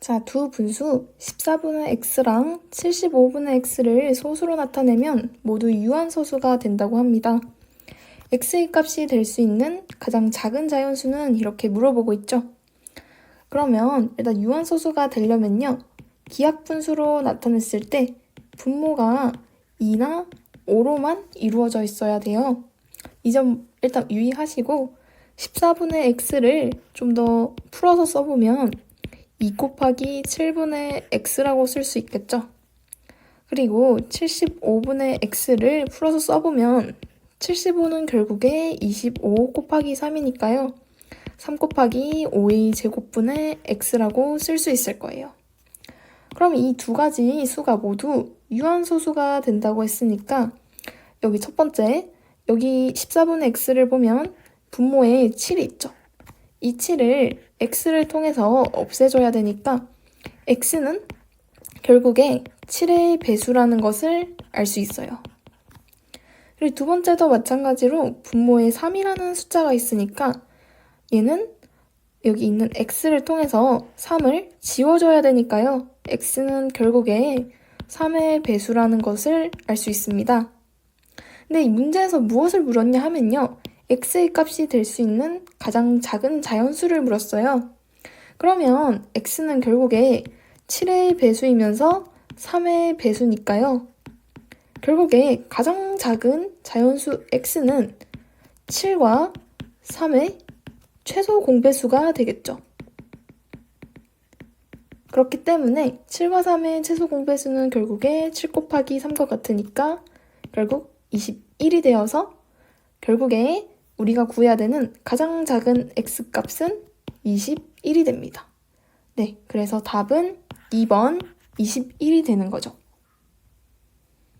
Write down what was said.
자, 두 분수 14분의 x랑 75분의 x를 소수로 나타내면 모두 유한소수가 된다고 합니다. x의 값이 될 수 있는 가장 작은 자연수는 이렇게 물어보고 있죠. 그러면 일단 유한소수가 되려면요. 기하분수로 나타냈을 때 분모가 2나 5로만 이루어져 있어야 돼요. 이 점 일단 유의하시고 14분의 x를 좀 더 풀어서 써보면 2 곱하기 7분의 x라고 쓸 수 있겠죠. 그리고 75분의 x를 풀어서 써보면 75는 결국에 25 곱하기 3이니까요. 3 곱하기 5의 제곱분의 x라고 쓸 수 있을 거예요. 그럼 이 두 가지 수가 모두 유한소수가 된다고 했으니까 여기 첫 번째, 여기 14분의 x를 보면 분모에 7이 있죠. 이 7을 x를 통해서 없애줘야 되니까 x는 결국에 7의 배수라는 것을 알 수 있어요. 그리고 두 번째도 마찬가지로 분모에 3이라는 숫자가 있으니까 얘는 여기 있는 x를 통해서 3을 지워줘야 되니까요. x는 결국에 3의 배수라는 것을 알 수 있습니다. 근데 이 문제에서 무엇을 물었냐 하면요. X의 값이 될 수 있는 가장 작은 자연수를 물었어요. 그러면 x는 결국에 7의 배수이면서 3의 배수니까요. 결국에 가장 작은 자연수 x는 7과 3의 최소 공배수가 되겠죠. 그렇기 때문에 7과 3의 최소 공배수는 결국에 7 곱하기 3과 같으니까 결국 21이 되어서 결국에 우리가 구해야 되는 가장 작은 x 값은 21이 됩니다. 네, 그래서 답은 2번 21이 되는 거죠.